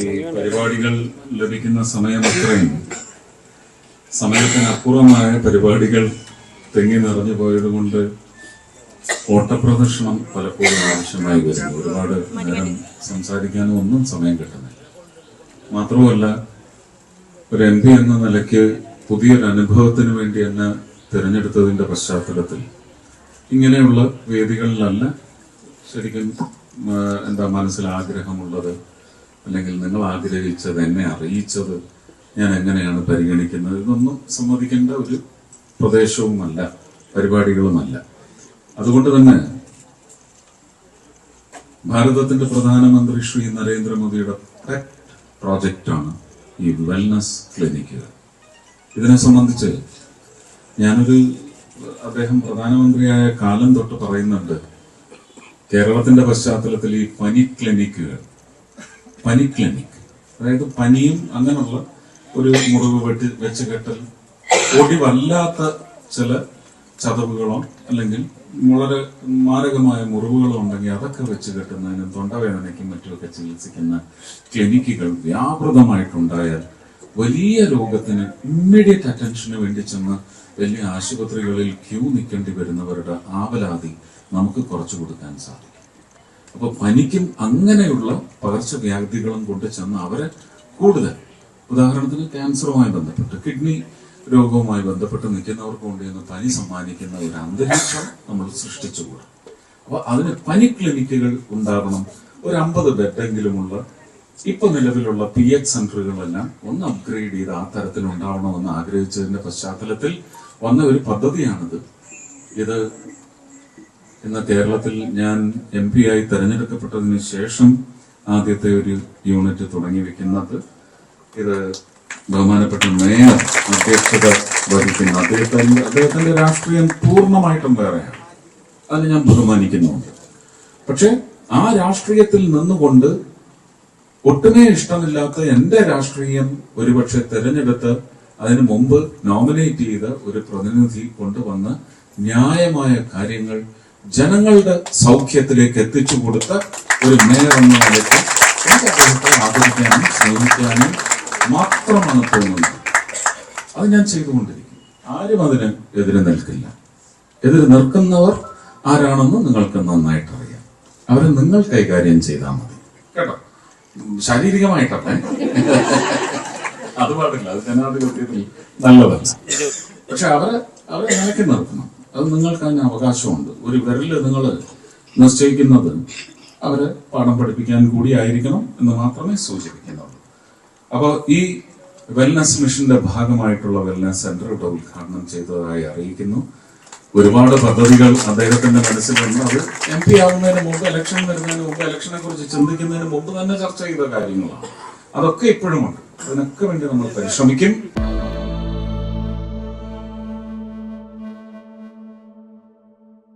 ഈ പരിപാടികൾ ലഭിക്കുന്ന സമയം അത്രയും സമയത്തിനപ്പുറമായ പരിപാടികൾ തെങ്ങി നിറഞ്ഞു പോയത് കൊണ്ട് ഓട്ടപ്രദർശനം പലപ്പോഴും ആവശ്യമായി വരുന്നു. ഒരുപാട് നേരം സംസാരിക്കാനും ഒന്നും സമയം കിട്ടുന്നില്ല. മാത്രമല്ല ഒരു എം പി എന്ന നിലയ്ക്ക് പുതിയൊരു അനുഭവത്തിന് വേണ്ടി എന്നെ തിരഞ്ഞെടുത്തതിന്റെ പശ്ചാത്തലത്തിൽ ഇങ്ങനെയുള്ള വേദികളിലല്ല ശരിക്കും എന്താ മനസ്സിൽ ആഗ്രഹമുള്ളത് അല്ലെങ്കിൽ നിങ്ങൾ ആഗ്രഹിച്ചത് എന്നെ അറിയിച്ചത് ഞാൻ എങ്ങനെയാണ് പരിഗണിക്കുന്നത് ഇതൊന്നും സമ്മതിക്കേണ്ട ഒരു പ്രദേശവുമല്ല പരിപാടികളുമല്ല. അതുകൊണ്ട് തന്നെ ഭാരതത്തിന്റെ പ്രധാനമന്ത്രി ശ്രീ നരേന്ദ്രമോദിയുടെ പെറ്റ് പ്രോജക്റ്റാണ് ഈ വെൽനസ് ക്ലിനിക്കുകൾ ഇതിനെ സംബന്ധിച്ച് ഞാനൊരു അദ്ദേഹം പ്രധാനമന്ത്രിയായ കാലം തൊട്ട് പറയുന്നുണ്ട് കേരളത്തിന്റെ പശ്ചാത്തലത്തിൽ ഈ പനി ക്ലിനിക്കുകൾ പനി ക്ലിനിക്. അതായത് പനിയും അങ്ങനെയുള്ള ഒരു മുറിവ് വെട്ടി വെച്ച് കെട്ടൽ ഒടിവല്ലാത്ത ചില ചതവുകളോ അല്ലെങ്കിൽ വളരെ മാരകമായ മുറിവുകളോ ഉണ്ടെങ്കിൽ അതൊക്കെ വെച്ച് കെട്ടുന്നതിനും തൊണ്ടവേദനയ്ക്കും മറ്റുമൊക്കെ ചികിത്സിക്കുന്ന ക്ലിനിക്കുകൾ വ്യാപൃതമായിട്ടുണ്ടായാൽ വലിയ രോഗത്തിന് ഇമ്മീഡിയറ്റ് അറ്റൻഷന് വേണ്ടി ചെന്ന് വലിയ ആശുപത്രികളിൽ ക്യൂ നിൽക്കേണ്ടി വരുന്നവരുടെ ആവലാതി നമുക്ക് കുറച്ചു കൊടുക്കാൻ സാധിക്കും. അപ്പൊ പനിക്കും അങ്ങനെയുള്ള പകർച്ചവ്യാധികളും കൊണ്ട് ചെന്ന് അവരെ കൂടുതൽ. ഉദാഹരണത്തിന് ക്യാൻസറുമായി ബന്ധപ്പെട്ട് കിഡ്നി രോഗവുമായി ബന്ധപ്പെട്ട് നിൽക്കുന്നവർക്ക് കൊണ്ട് ചെന്ന് പനി സമ്മാനിക്കുന്ന ഒരു അന്തരീക്ഷം നമ്മൾ സൃഷ്ടിച്ചുകൂടാ. അപ്പൊ അതിന് പനി ക്ലിനിക്കുകൾ ഉണ്ടാകണം. ഒരു അമ്പത് ബെഡെങ്കിലുമുള്ള ഇപ്പൊ നിലവിലുള്ള പി എച്ച് സെന്ററുകളെല്ലാം ഒന്ന് അപ്ഗ്രേഡ് ചെയ്ത് ആ തരത്തിൽ ഉണ്ടാവണമെന്ന് ആഗ്രഹിച്ചതിന്റെ പശ്ചാത്തലത്തിൽ വന്ന ഒരു പദ്ധതിയാണിത്. ഇത് ഇന്ന് കേരളത്തിൽ ഞാൻ എം പി ആയി തെരഞ്ഞെടുക്കപ്പെട്ടതിന് ശേഷം ആദ്യത്തെ ഒരു യൂണിറ്റ് തുടങ്ങി വെക്കുന്നത് ഇത് ബഹുമാനപ്പെട്ട മേയർ അധ്യക്ഷത വഹിക്കുന്ന അദ്ദേഹത്തിന്റെ അദ്ദേഹത്തിന്റെ രാഷ്ട്രീയം പൂർണമായിട്ടും വേറെയാണ്. അത് ഞാൻ ബഹുമാനിക്കുന്നുണ്ട്. പക്ഷെ ആ രാഷ്ട്രീയത്തിൽ നിന്നുകൊണ്ട് ഒട്ടുമേ ഇഷ്ടമില്ലാത്ത എന്റെ രാഷ്ട്രീയം ഒരുപക്ഷെ തെരഞ്ഞെടുത്ത് അതിനു മുമ്പ് നോമിനേറ്റ് ചെയ്ത ഒരു പ്രതിനിധി കൊണ്ടുവന്ന് ന്യായമായ കാര്യങ്ങൾ ജനങ്ങളുടെ സൗഖ്യത്തിലേക്ക് എത്തിച്ചു കൊടുത്ത ഒരു മേയർ എന്ന നിലയ്ക്ക് എനിക്ക് അദ്ദേഹത്തെ ആദരിക്കാനും സ്നേഹിക്കാനും മാത്രമാണ് തോന്നുന്നത്. അത് ഞാൻ ചെയ്തുകൊണ്ടിരിക്കും ആരും അതിന് എതിരെ നിൽക്കില്ല. എതിരെ നിൽക്കുന്നവർ ആരാണെന്ന് നിങ്ങൾക്ക് നന്നായിട്ട് അറിയാം അവരെ നിങ്ങൾ കൈകാര്യം ചെയ്താൽ മതി. കേട്ടോ? ശാരീരികമായിട്ടല്ലേ. അത് പാടില്ല. അത് ജനാധിപത്യത്തിൽ നല്ലതല്ല. പക്ഷെ അവരെ അവരെ നിലയ്ക്ക് നിർത്തണം. അത് നിങ്ങൾക്ക് അതിന് അവകാശമുണ്ട്. ഒരു വിരൽ നിങ്ങൾ നിശ്ചയിക്കുന്നത് അവരെ പാഠം പഠിപ്പിക്കാൻ കൂടി ആയിരിക്കണം എന്ന് മാത്രമേ സൂചിപ്പിക്കുന്നുള്ളൂ. അപ്പോൾ ഈ വെൽനസ് മിഷന്റെ ഭാഗമായിട്ടുള്ള വെൽനസ് സെന്റർ ഇവിടെ ഉദ്ഘാടനം ചെയ്തതായി അറിയിക്കുന്നു. ഒരുപാട് പദ്ധതികൾ അദ്ദേഹത്തിന്റെ മനസ്സിലുണ്ട് അത് എം പി ആവുന്നതിന് മുമ്പ് ഇലക്ഷൻ വരുന്നതിന് മുമ്പ് ഇലക്ഷനെ കുറിച്ച് ചിന്തിക്കുന്നതിന് മുമ്പ് തന്നെ ചർച്ച ചെയ്ത കാര്യങ്ങളാണ്. അതൊക്കെ ഇപ്പോഴുമുണ്ട് അതിനൊക്കെ വേണ്ടി നമ്മൾ പരിശ്രമിക്കും.